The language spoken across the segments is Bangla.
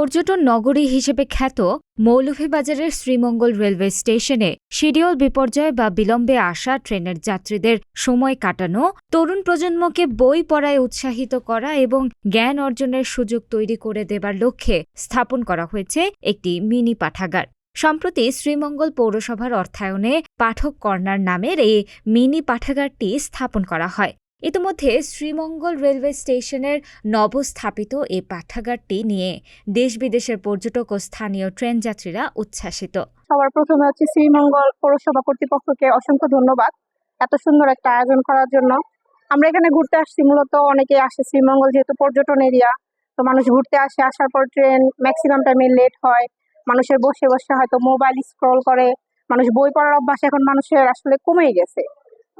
পর্যটন নগরী হিসেবে খ্যাত মৌলভীবাজারের শ্রীমঙ্গল রেলওয়ে স্টেশনে শিডিউল বিপর্যয় বা বিলম্বে আসা ট্রেনের যাত্রীদের সময় কাটানো, তরুণ প্রজন্মকে বই পড়ায় উৎসাহিত করা এবং জ্ঞান অর্জনের সুযোগ তৈরি করে দেবার লক্ষ্যে স্থাপন করা হয়েছে একটি মিনি পাঠাগার। সম্প্রতি শ্রীমঙ্গল পৌরসভার অর্থায়নে পাঠক কর্নার নামের এই মিনি পাঠাগারটি স্থাপন করা হয়। ইতিমধ্যে শ্রীমঙ্গল রেলওয়ে স্টেশনের নবস্থাপিত এই পাঠাগারটি নিয়ে দেশ বিদেশের পর্যটক ও স্থানীয় ট্রেন যাত্রীরা উচ্ছ্বাসিত। সবার প্রথমে হচ্ছে শ্রীমঙ্গল পৌরসভা কর্তৃপক্ষকে অসংখ্য ধন্যবাদ এত সুন্দর একটা আয়োজন করার জন্য। আমরা এখানে ঘুরতে আসছি, মূলত অনেকে আসে শ্রীমঙ্গল যেহেতু পর্যটন এরিয়া, তো মানুষ ঘুরতে আসে, আসার পর ট্রেন ম্যাক্সিমাম টাইমে লেট হয়, মানুষের বসে বসে হয়তো মোবাইল স্ক্রল করে, মানুষ বই পড়ার অভ্যাস এখন মানুষের আসলে কমেই গেছে।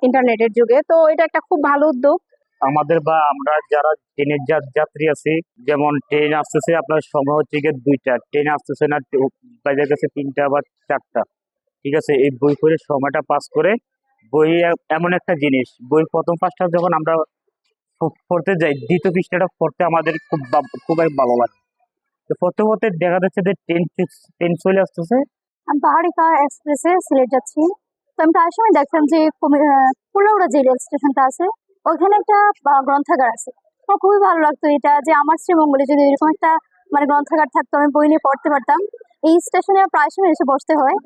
ইন্টারনেটের যুগে। তো এটা একটা খুব ভালো উদ্যোগ। আমাদের বা আমরা যারা ট্রেনের যাত্রী আছি যেমন ট্রেন আসতেছে আপনার সময় হচ্ছে গিয়ে দুইটা। ট্রেন আসতেছে না টে- বাজে গেছে তিনটা বা চারটা। ঠিক আছে? এই বই পড়ে সময়টা পাস করে বই এমন একটা জিনিস। বই প্রথম পাঁচটা যখন আমরা পড়তে যাই দ্বিতীয় পৃষ্ঠাটা পড়তে আমাদের খুব বা- খুব এক ভালো লাগে। তো পড়তে পড়তে দেখা যাচ্ছে যে ট্রেন ট্রেন চলে আসতেছে। আমি পাহাড়িকা এক্সপ্রেসে সিলেট যাচ্ছি। আমি প্রায় সময় দেখতাম যে কুলাউড়া যে রেল স্টেশনটা আছে, ওখানে একটা গ্রন্থাগার আছে। তো খুবই ভালো লাগতো এটা যে আমার শ্রীমঙ্গলে যদি এরকম একটা মানে গ্রন্থাগার থাকতো, আমি বই নিয়ে পড়তে পারতাম। এই স্টেশনে প্রায় সময় এসে বসতে হয়।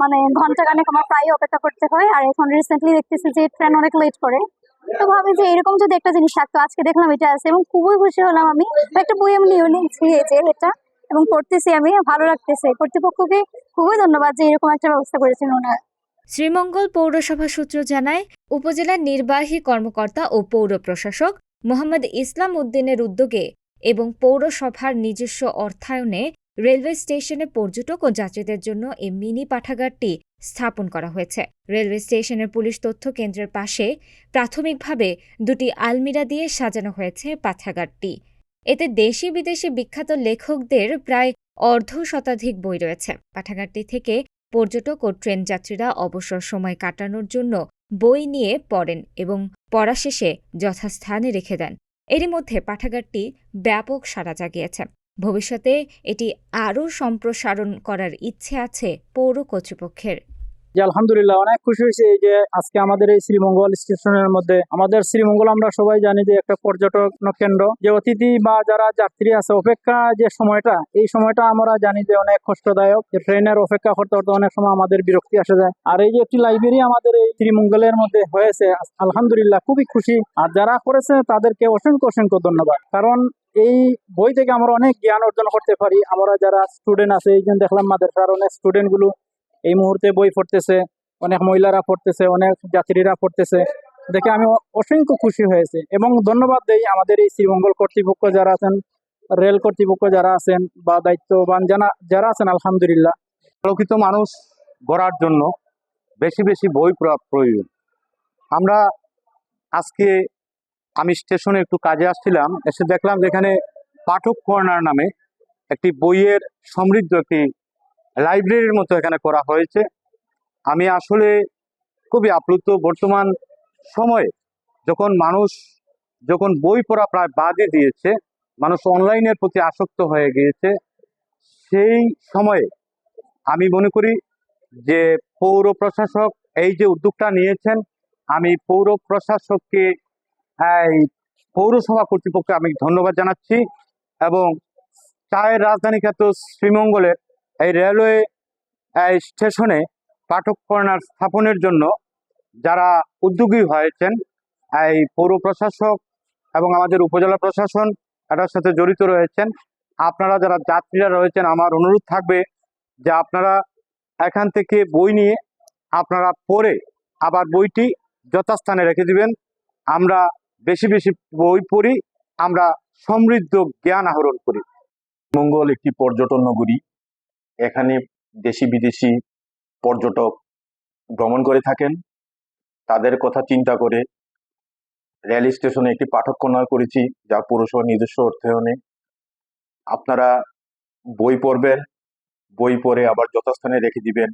মানে ঘণ্টা খানেক আমার প্রায় অপেক্ষা করতে হয়। আর এখন রিসেন্টলি দেখতেছি যে ট্রেন অনেক লেট করে। তো ভাবি যে এরকম যদি একটা জিনিস থাকতো, আজকে দেখলাম এটা আছে এবং খুবই খুশি হলাম আমি। একটা বই আমি নিয়ে নিয়েছি, এই যে এটা। এবং পড়তেছি আমি, ভালো লাগতেছে। কর্তৃপক্ষকে খুবই ধন্যবাদ যে এরকম একটা ব্যবস্থা করেছেন ওনারা। শ্রীমঙ্গল পৌরসভা সূত্র জানায়, উপজেলার নির্বাহী কর্মকর্তা ও পৌর প্রশাসক মোহাম্মদ ইসলাম উদ্দিনের উদ্যোগে এবং পৌরসভার নিজস্ব অর্থায়নে রেলওয়ে স্টেশনে পর্যটক ও যাত্রীদের জন্য এই মিনি পাঠাগারটি স্থাপন করা হয়েছে। রেলওয়ে স্টেশনের পুলিশ তথ্য কেন্দ্রের পাশে প্রাথমিকভাবে দুটি আলমিরা দিয়ে সাজানো হয়েছে পাঠাগারটি। এতে দেশি বিদেশি বিখ্যাত লেখকদের প্রায় অর্ধ শতাধিক বই রয়েছে। পাঠাগারটি থেকে পর্যটক ও ট্রেন যাত্রীরা অবসর সময় কাটানোর জন্য বই নিয়ে পড়েন এবং পড়া শেষে যথাস্থানে রেখে দেন। এরই মধ্যে পাঠাগারটি ব্যাপক সাড়া জাগিয়েছে। ভবিষ্যতে এটি আরও সম্প্রসারণ করার ইচ্ছে আছে পৌর কর্তৃপক্ষের। যে আলহামদুলিল্লাহ অনেক খুশি হয়েছে এই যে আজকে আমাদের এই শ্রীমঙ্গল স্টেশনের মধ্যে। আমাদের শ্রীমঙ্গল আমরা সবাই জানি যে একটা পর্যটক কেন্দ্র। যে অতিথি বা যারা যাত্রী আছে, অপেক্ষা যে সময়টা, এই সময়টা আমরা জানি যে অনেক কষ্টদায়ক। ট্রেনের অপেক্ষা করতে করতে অনেক সময় আমাদের বিরক্তি আসে যায়। আর এই যে একটি লাইব্রেরি আমাদের এই শ্রীমঙ্গলের মধ্যে হয়েছে আলহামদুলিল্লাহ খুবই খুশি। আর যারা করেছে, তাদেরকে অসংখ্য অসংখ্য ধন্যবাদ। কারণ এই বই থেকে আমরা অনেক জ্ঞান অর্জন করতে পারি। আমরা যারা স্টুডেন্ট আছে, এই জন্য দেখলাম মাদ্রাসার অনেক স্টুডেন্টগুলো এই মুহূর্তে বই পড়তেছে, অনেক মহিলারা পড়তেছে, অনেক যাত্রীরা পড়তেছে। দেখে আমি অসংখ্য খুশি হয়েছে এবং ধন্যবাদ দেই আমাদের এই শ্রীমঙ্গল কর্তৃপক্ষ যারা আছেন, রেল কর্তৃপক্ষ যারা আছেন বা দায়িত্ববান জানা যারা আছেন, আলহামদুলিল্লাহ। আলোকিত মানুষ গড়ার জন্য বেশি বেশি বই পড়া প্রয়োজন। আমরা আজকে আমি স্টেশনে একটু কাজে আসছিলাম, এসে দেখলাম যেখানে পাঠক কর্নার নামে একটি বইয়ের সমৃদ্ধ একটি লাইব্রেরির মতো এখানে করা হয়েছে। আমি আসলে খুবই আপ্লুত। বর্তমান সময়ে যখন মানুষ, যখন বই পড়া প্রায় বাদে দিয়েছে, মানুষ অনলাইনের প্রতি আসক্ত হয়ে গিয়েছে, সেই সময়ে আমি মনে করি যে পৌর প্রশাসক এই যে উদ্যোগটা নিয়েছেন, আমি পৌর প্রশাসককে এই পৌরসভা কর্তৃপক্ষকে আমি ধন্যবাদ জানাচ্ছি এবং চায়ের রাজধানী খ্যাত শ্রীমঙ্গলের এই রেলওয়ে স্টেশনে পাঠক কর্নার স্থাপনের জন্য যারা উদ্যোগী হয়েছেন, এই পৌর প্রশাসক এবং আমাদের উপজেলা প্রশাসন এটার সাথে জড়িত রয়েছেন। আপনারা যারা যাত্রীরা রয়েছেন, আমার অনুরোধ থাকবে যে আপনারা এখান থেকে বই নিয়ে আপনারা পড়ে আবার বইটি যথাস্থানে রেখে দিবেন। আমরা বেশি বেশি বই পড়ি, আমরা সমৃদ্ধ জ্ঞান আহরণ করি। মঙ্গল একটি পর্যটন নগরী। এখানে দেশি বিদেশি পর্যটক ভ্রমণ করে থাকেন। তাদের কথা চিন্তা করে রেল স্টেশনে একটি পাঠক কন্যা করেছি, যা পৌরসভার নিজস্ব অর্থায়নে আপনারা বই পড়বেন, বই পড়ে আবার যথাস্থানে রেখে দিবেন।